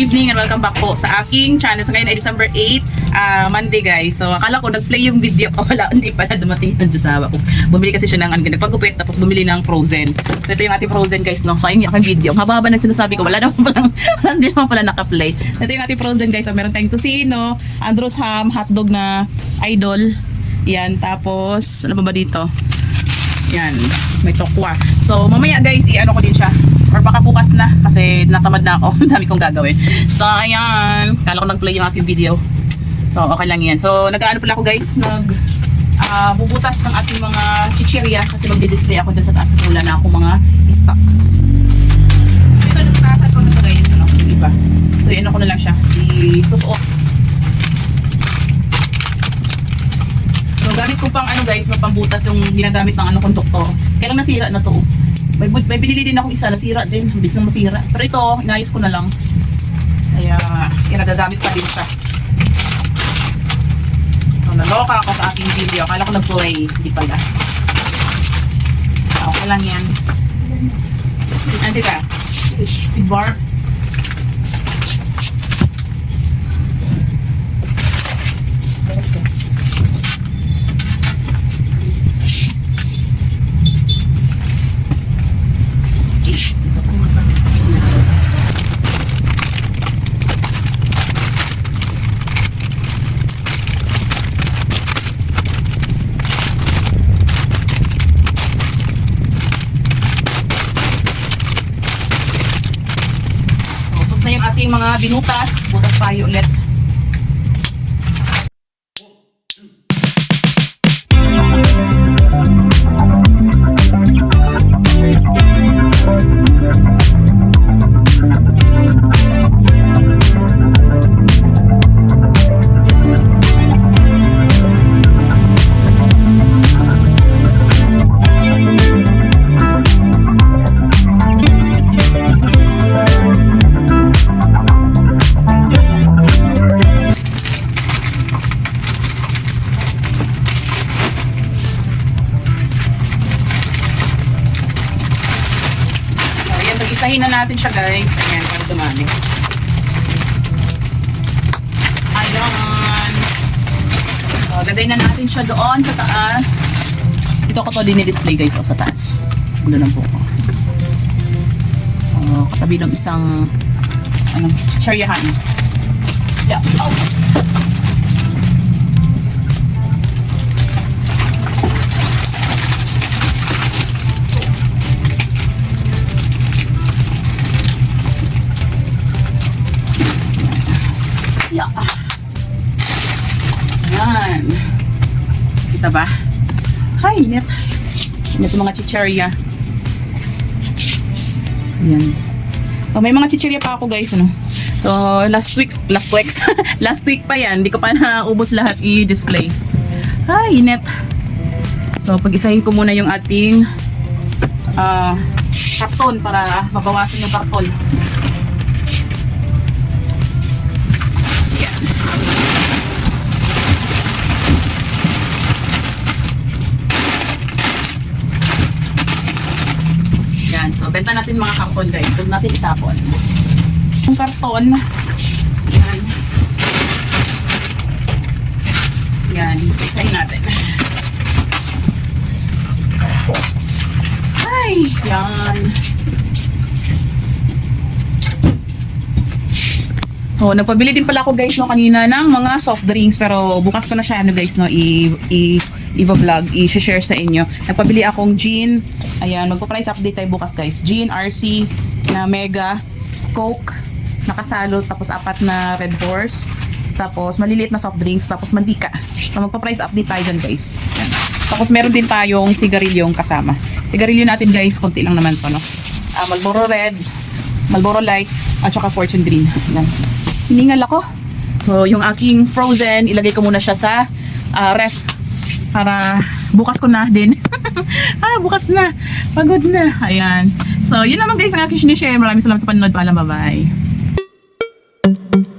Evening and welcome back po sa aking channel. So ngayon ay December 8, ah, Monday guys. So akala ko nag-play yung video ko. Wala, hindi pala dumating yung Diyosawa ko. Bumili kasi siya ng ano, nagpagupit tapos bumili ng frozen. So ito yung ating frozen guys. No? Sayang yung aking video. Haba-haba ng sinasabi ko. Wala naman palang, wala naman pala naka-play. Ito yung ating frozen guys. So meron tayong tusino, Andros ham, hotdog na idol. Yan. Tapos, ano pa ba dito? Yan, may tokwa. So, mamaya guys, i-ano ko din siya. Or baka bukas na, kasi natamad na ako. Dami kong gagawin. So, ayan. Kala ko nag-play yung aking video. So, okay lang yan. So, nag-ano pala ako guys, nag ah, bubutas ng ating mga chichirya kasi magdi-display ako dyan sa taas kasi wala na akong mga stocks. Ito, nagtasan ko na guys, ano, yung iba. So, i-ano ko na lang siya. I-susuot. So, gamit ko pang ano guys, na pambutas yung ginagamit ng ano konduktor. Kaya lang nasira na to. May, may binili din akong isa, nasira din. Bilis na masira. Pero ito, inayos ko na lang. Kaya, kaya pa din siya. So, naloka ako sa aking video. Akala ko nag-play. Hindi pala. Ah, Okay lang yan. Ante ka. Steve Bar. Binutas. Butas tayo ulit. Pag-isahin na natin siya guys. Ayan, para dumami. Ayan. So, lagay na natin siya doon sa taas. Ito ko to dinidisplay guys o sa taas. Gulo ng buko. So, katabi ng isang ano, cheryahan. Yeah. Oops! Ba? Hi, init. Init mga chicherya. Yan. So, may mga chicherya pa ako guys, ano. So, last week, last week, last week pa yan. Hindi ko pa naubos lahat i-display. Hi, init. So, pag-isahin ko muna yung ating ah karton para mabawasan yung karton. Yan. Yan. So, benta natin mga karton guys. Huwag natin itapon. Yung karton. Yan. Yan. Sisayin natin. Ay! Yan. Oh, nagpabili din pala ako guys no kanina ng mga soft drinks pero bukas ko na siya ano guys no i i i-vlog, i-share sa inyo. Nagpabili akong gin. Ayan, magpo-price update tayo bukas guys. Gin, RC, na Mega, Coke, nakasalo, tapos apat na Red Horse, tapos maliliit na soft drinks, tapos mantika. So, magpa-price update tayo dyan guys. Ayan. Tapos meron din tayong sigarilyong kasama. Sigarilyo natin guys, konti lang naman to no. Ah, Marlboro Red, Marlboro Light, at saka Fortune Green. Ayan. Siningal ako. So, yung aking frozen, ilagay ko muna siya sa ah, ref para bukas ko na din. ah, bukas na. Pagod na. Ayan. So, yun naman guys ang aking sinishare. Maraming salamat sa panonood. Paalam. Bye-bye.